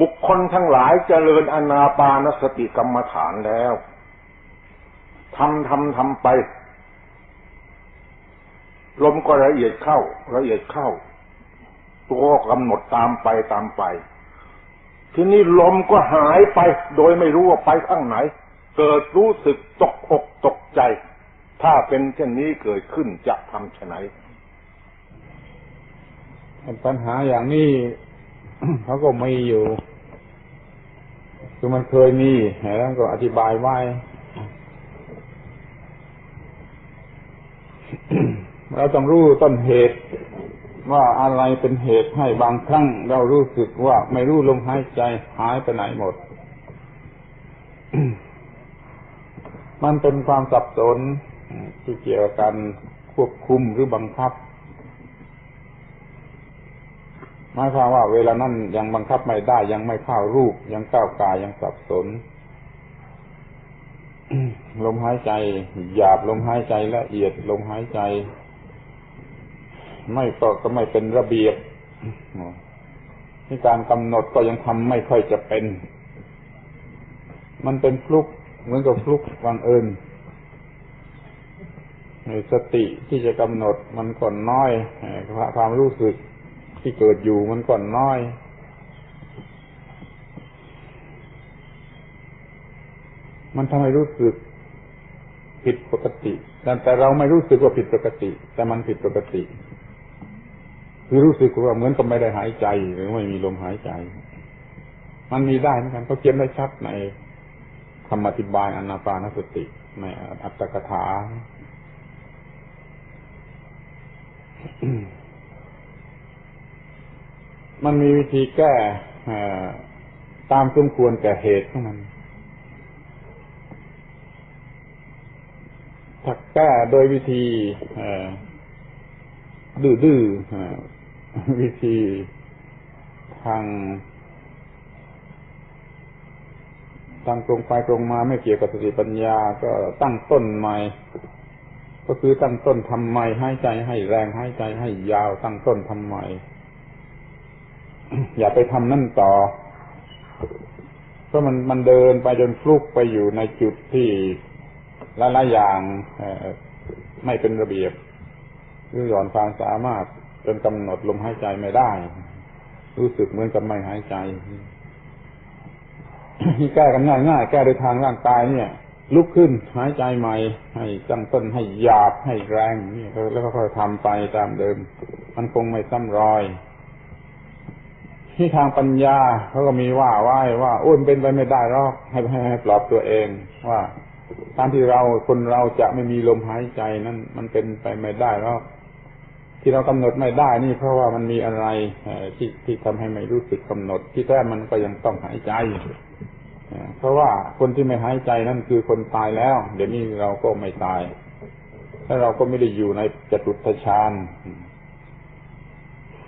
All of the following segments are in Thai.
บุคคลทั้งหลายเจริญอนาปานสติกรรมฐานแล้วทำทำทำไป ลมก็ละเอียดเข้า ละเอียดเข้า ตัวกำหนดตามไปตามไป ทีนี้ลมก็หายไป โดยไม่รู้ว่าไปข้างไหน เกิดรู้สึกตกอกตกใจ ถ้าเป็นเช่นนี้เกิดขึ้นจะทำไฉนปัญหาอย่างนี้ เขาก็มีอยู่คือมันเคยมีแล้วก็อธิบายไว้เราต้องรู้ต้นเหตุ ว่าอะไรเป็นเหตุให้บางครั้งเรารู้สึกว่าไม่รู้ลมหายใจหายไปไหนหมด มันเป็นความสับสนที่เกี่ยวกับการควบคุมหรือบังคับ หมายความว่าเวลานั้นยังบังคับไม่ได้ยังไม่เข้ารูป ยังก้าวกายยังสับสน ลมหายใจหยาบลมหายใจละเอียดลมหายใจ ไม่ก็ก็ไม่เป็นระเบียบที่การกำหนดก็ยังทำไม่ค่อยจะเป็น มันเป็นฟลุกเหมือนกับฟลุกวังเอิญสติที่จะกำหนดมันก็น้อยความรู้สึก ที่เกิดอยู่มันก็น้อย มันทำให้รู้สึกผิดปกติแต่เราไม่รู้สึกว่าผิดปกติ แต่มันผิดปกติ คือรู้สึกว่าเหมือนกับไม่ได้หายใจ หรือไม่มีลมหายใจ มันมีได้เหมือนกันเขาเขียนได้ชัดในคำอธิบายอนาปานสติในอัตถกถา มันมีวิธีแก้ตามสมควรแก่เหตุของมันถ้าแก้โดยวิธีดื้อๆวิธีทางทางตรงไปตรงมาไม่เกี่ยวกับสติปัญญาก็ตั้งต้นใหม่ก็คือตั้งต้นทำใหม่ให้ใจให้แรงให้ใจให้ยาวตั้งต้นทำใหม่ อย่าไปทำนั่นต่อ เพราะมันมันเดินไปจนฟลุกไปอยู่ในจุดที่ละละอย่างไม่เป็นระเบียบหรือหย่อนความสามารถจนกำหนดลมหายใจไม่ได้ รู้สึกเหมือนกับไม่หายใจที่แก้กันง่ายง่ายแก้โดยทางร่างกายเนี่ย ลุกขึ้นหายใจใหม่ ให้ตั้งต้นให้หยาบให้แรงนี่แล้วก็ค่อยทำไปตามเดิม มันคงไม่ซ้ำรอย ที่ทางปัญญาเขาก็มีว่าไว้ว่าอ้วนเป็นไปไม่ได้หรอกให้ให้ให้ปลอบตัวเอง ว่าการที่เราคนเราจะไม่มีลมหายใจนั้นมันเป็นไปไม่ได้หรอกที่เรากำหนดไม่ได้นี่เพราะว่ามันมีอะไรที่ที่ทำให้ไม่รู้สึกกำหนด ที่แท้มันก็ยังต้องหายใจเพราะว่าคนที่ไม่หายใจนั่นคือคนตายแล้ว เดี๋ยวนี้เราก็ไม่ตายถ้าเราก็ไม่ได้อยู่ในจตุตฌาน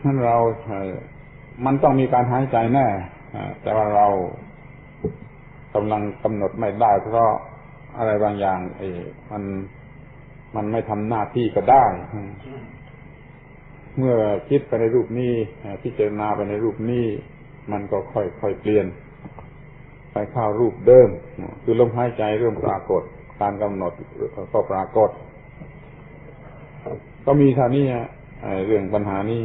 นั่นเรา มันต้องมีการหายใจแน่แต่ว่าเรากำลังกำหนดไม่ได้ เพราะอะไรบางอย่างเอมันมันไม่ทำหน้าที่ก็ได้ เมื่อคิดไปในรูปนี้พิจารณาไปในรูปนี้ มันก็ค่อยค่อยเปลี่ยน ไปเข้ารูปเดิม คือลมหายใจเริ่มปรากฏ การกำหนดก็ปรากฏ ก็มีท่านี้เรื่องปัญหานี้